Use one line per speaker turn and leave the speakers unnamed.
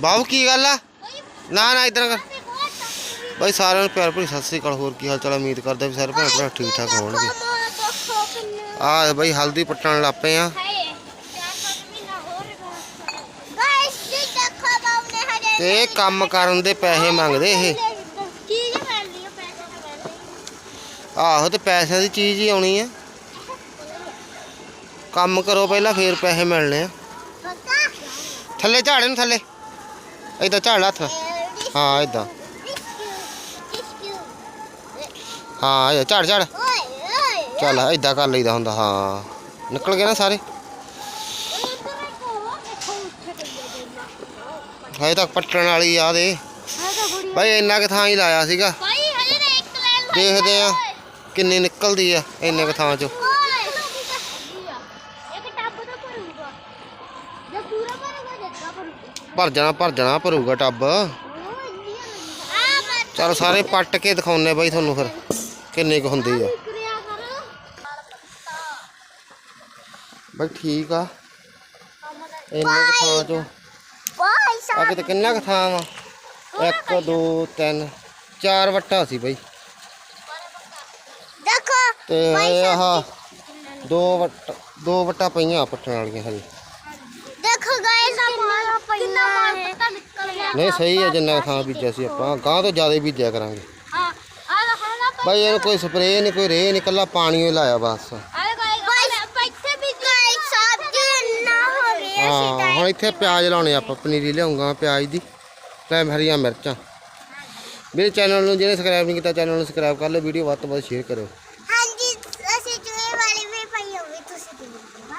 ਬਾਬੂ ਕੀ ਗੱਲ ਆ? ਨਾ ਨਾ ਇਦਾਂ ਕਰ। ਬਾਈ ਸਾਰਿਆਂ ਨੂੰ ਪਿਆਰ ਭਰੀ ਸਤਿ ਸ੍ਰੀ ਅਕਾਲ ਹੋਰ ਕੀ ਹਾਲ ਚਾਲ? ਉਮੀਦ ਕਰਦਾ ਵੀ ਸਾਰੇ ਭੈਣ ਭਰਾ ਠੀਕ ਠਾਕ ਹੋਣਗੇ। ਆ ਬਾਈ ਹਲਦੀ ਪੱਟਣ ਲੱਪੇ ਆ। ਤੇ ਕੰਮ ਕਰਨ ਦੇ ਪੈਸੇ ਮੰਗਦੇ ਇਹ? ਆਹੋ ਤੇ ਪੈਸਿਆਂ ਦੀ ਚੀਜ਼ ਹੀ ਆਉਣੀ ਆ। ਕੰਮ ਕਰੋ ਪਹਿਲਾਂ ਫੇਰ ਪੈਸੇ ਮਿਲਣੇ ਆ। ਥੱਲੇ ਝਾੜੇ ਨੂੰ ਥੱਲੇ। ਏਦਾਂ ਝਾੜ ਲਾ ਹੱਥ ਨਾਲ। ਹਾਂ ਏਦਾਂ ਹਾਂ ਇਹ ਝਾੜ ਝਾੜ ਚੱਲ ਏਦਾਂ ਕਰ ਲਈਦਾ ਹੁੰਦਾ ਹਾਂ ਨਿਕਲ ਗਏ ਨਾ ਸਾਰੇ ਹਜੇ ਤੱਕ ਪੱਟਣ ਵਾਲੀ ਆ ਦੇ ਬਾਈ ਇੰਨਾ ਕੁ ਥਾਂ ਹੀ ਲਾਇਆ ਸੀਗਾ ਦੇਖਦੇ ਆ ਕਿੰਨੀ ਨਿਕਲਦੀ ਆ ਇੰਨੇ ਕੁ ਥਾਂ ਚੋਂ ਭਰ ਜਾਣਾ ਭਰ ਜਾਣਾ ਭਰੂਗਾ ਟੱਬ। ਚਲ ਸਾਰੇ ਪੱਟ ਕੇ ਦਿਖਾਉਨੇ ਬਾਈ ਤੁਹਾਨੂੰ ਫਿਰ ਕਿੰਨੇ ਕੁ ਹੁੰਦੀ ਆ। ਬਾਈ ਠੀਕ ਆ। ਇੰਨੇ ਕੁ ਥਾਂ ਚੋਂ। ਆ ਕਿਤੇ ਕਿੰਨਾ ਕੁ ਥਾਂ ਵਾ? 1 2 3 4 ਵੱਟਾ ਸੀ ਬਾਈ।
ਦੇਖੋ
ਤੇ ਆਹ ਦੋ ਵੱਟ ਦੋ ਵੱਟਾ ਪਈਆਂ ਪੱਟਣ ਵਾਲੀਆਂ ਹਜੇ। ਨਹੀਂ, ਸਹੀ ਹੈ, ਜਿੰਨਾ ਕੁ ਬੀਜਿਆ ਸੀ ਆਪਾਂ। ਗਾਂ ਤੋਂ ਜ਼ਿਆਦਾ ਬੀਜਿਆ ਕਰਾਂਗੇ।
ਹਾਂ ਆ ਲਖਣ ਨਾ
ਭਾਈ ਇਹਨੂੰ ਕੋਈ ਸਪਰੇਅ ਨਹੀਂ, ਕੋਈ ਰੇਹ ਨਹੀਂ, ਇਕੱਲਾ ਪਾਣੀ ਹੀ ਲਾਇਆ ਬਸ।
ਇੱਥੇ ਹਾਂ
ਇੱਥੇ ਪਿਆਜ਼ ਲਾਉਣੇ ਆਪਾਂ, ਪਨੀਰੀ ਲਿਆਉਂਗਾ ਪਿਆਜ਼ ਦੀ ਤੇ ਹਰੀਆਂ ਮਿਰਚਾਂ। ਮੇਰੇ ਚੈਨਲ ਨੂੰ ਜਿਹਨੇ ਸਬਸਕ੍ਰਾਈਬ ਨਹੀਂ ਕੀਤਾ ਚੈਨਲ ਨੂੰ ਸਬਸਕ੍ਰਾਈਬ ਕਰ ਲਓ ਵੀਡੀਓ ਵੱਧ ਤੋਂ ਵੱਧ ਸ਼ੇਅਰ ਕਰੋ ਹਾਂਜੀ, ਅਸੀਂ ਜੂਏ ਵਾਲੀ ਵੀ ਪਾਈ ਹੋਵੇ ਤੁਸੀਂ ਦੇਖੋ